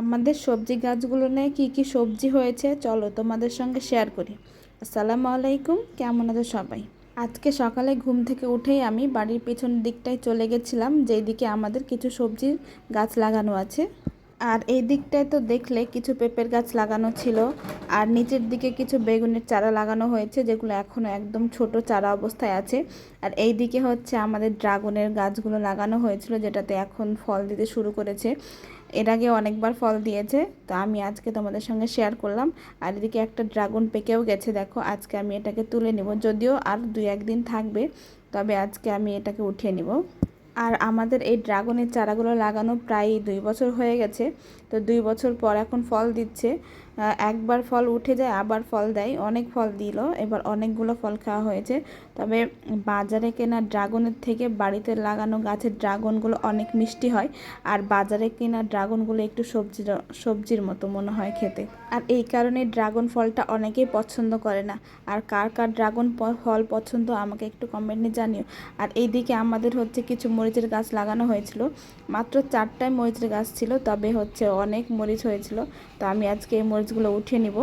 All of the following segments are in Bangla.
আমাদের সবজি গাছগুলো নিয়ে কী কী সবজি হয়েছে, চলো তোমাদের সঙ্গে শেয়ার করি। আসসালামু আলাইকুম, কেমন আছো সবাই? আজকে সকালে ঘুম থেকে উঠেই আমি বাড়ির পেছন দিকটায় চলে গেছিলাম, যেদিকে আমাদের কিছু সবজির গাছ লাগানো আছে। আর এই দিকটায় তো দেখলে কিছু পেঁপের গাছ লাগানো ছিল, আর নিচের দিকে কিছু বেগুনের চারা লাগানো হয়েছে, যেগুলো এখনও একদম ছোট চারা অবস্থায় আছে। আর এই দিকে হচ্ছে আমাদের ড্রাগনের গাছগুলো লাগানো হয়েছিল, যেটাতে এখন ফল দিতে শুরু করেছে। এর আগে অনেকবার ফল দিয়েছে, তো আমি আজকে তোমাদের সঙ্গে শেয়ার করলাম। আর এদিকে একটা ড্রাগন পেকেও গেছে, দেখো, আজকে আমি এটাকে তুলে নিব, যদিও আর দুই একদিন থাকবে, তবে আজকে আমি এটাকে উঠিয়ে নিব। আর আমাদের এই ড্রাগনের চারাগুলো লাগানো প্রায় দুই বছর হয়ে গেছে। তো দুই বছর পর এখন ফল দিচ্ছে। একবার ফল উঠে যায়, আবার ফল দেয়। অনেক ফল দিল, এবার অনেকগুলো ফল খাওয়া হয়েছে। তবে বাজারে কেনা ড্রাগনের থেকে বাড়িতে লাগানো গাছের ড্রাগনগুলো অনেক মিষ্টি হয়। আর বাজারে কেনা ড্রাগনগুলো একটু সবজির সবজির মতো মনে হয় খেতে। আর এই কারণে ড্রাগন ফলটা অনেকেই পছন্দ করে না। আর কার কার ড্রাগন ফল পছন্দ আমাকে একটু কমেন্টে জানিও। আর এইদিকে আমাদের হচ্ছে কিছু মরিচের গাছ লাগানো হয়েছিল। মাত্র চারটায় মরিচের গাছ ছিল, তবে হচ্ছে অনেক মরিচ হয়েছিল। তো আমি আজকে এই মরিচগুলো উঠিয়ে নিব।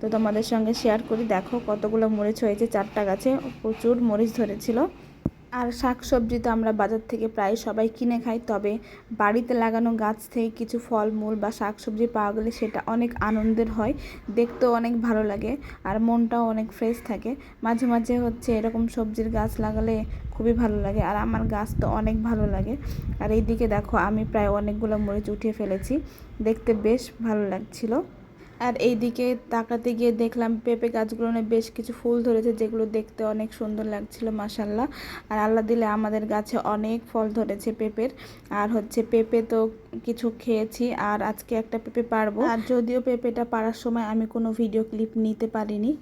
তো তোমাদের সঙ্গে শেয়ার করি। দেখো কতগুলো মরিচ হয়েছে চারটা গাছে। প্রচুর মরিচ ধরেছিল। আর শাক সবজি তো আমরা বাজার থেকে প্রায় সবাই কিনে খাই, তবে বাড়িতে লাগানো গাছ থেকে কিছু ফল মূল বা শাক সবজি পাওয়া গেলে সেটা অনেক আনন্দের হয়, দেখতেও অনেক ভালো লাগে আর মনটাও অনেক ফ্রেশ থাকে। মাঝে মাঝে হচ্ছে এরকম সবজির গাছ লাগালে খুবই ভালো লাগে আর আমার গাছ তো অনেক ভালো লাগে। আর এইদিকে দেখো আমি প্রায় অনেকগুলো মরিচ উঠিয়ে ফেলেছি, দেখতে বেশ ভালো লাগছিল। আর এইদিকে তাকাতে গিয়ে দেখলাম পেঁপে গাছগুলো বেশ কিছু ফুল ধরেছে, যেগুলো দেখতে অনেক সুন্দর লাগছিল মাসাল্লাহ আর আল্লাহ দিলে আমাদের গাছে অনেক ফল ধরেছে পেঁপের। আর হচ্ছে পেঁপে তো কিছু খেয়েছি, আর আজকে একটা পেঁপে পারব। আর যদিও পেঁপেটা পারার সময় আমি কোনো ভিডিও ক্লিপ নিতে পারিনি,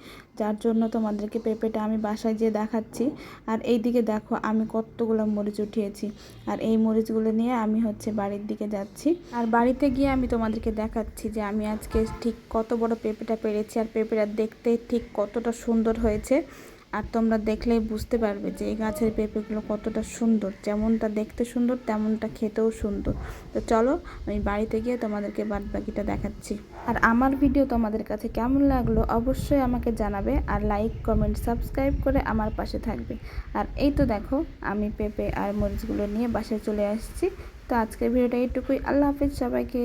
যার জন্য তোমাদেরকে পেঁপেটা আমি বাসায় যেয়ে দেখাচ্ছি। আর এই দিকে দেখো আমি কতগুলো মরিচ উঠিয়েছি, আর এই মরিচগুলো নিয়ে আমি হচ্ছে বাড়ির দিকে যাচ্ছি। আর বাড়িতে গিয়ে আমি তোমাদেরকে দেখাচ্ছি যে আমি আজকে ঠিক কত বড় পেঁপেটা পেরেছি আর পেঁপেটা দেখতে ঠিক কতটা সুন্দর হয়েছে। আর তোমরা দেখলেই বুঝতে পারবে যে এই গাছের পেঁপেগুলো কতটা সুন্দর। যেমনটা দেখতে সুন্দর, তেমনটা খেতেও সুন্দর। তো চলো, আমি বাড়িতে গিয়ে তোমাদেরকে বাদ বাকিটা দেখাচ্ছি। আর আমার ভিডিও তোমাদের কাছে কেমন লাগল অবশ্যই আমাকে জানাবে আর লাইক, কমেন্ট, সাবস্ক্রাইব করে আমার পাশে থাকবে। আর এই তো দেখো, আমি পেঁপে আর মরিচগুলো নিয়ে বাসায় চলে আসছি। তো আজকের ভিডিওটা এইটুকুই। আল্লাহ হাফিজ সবাইকে।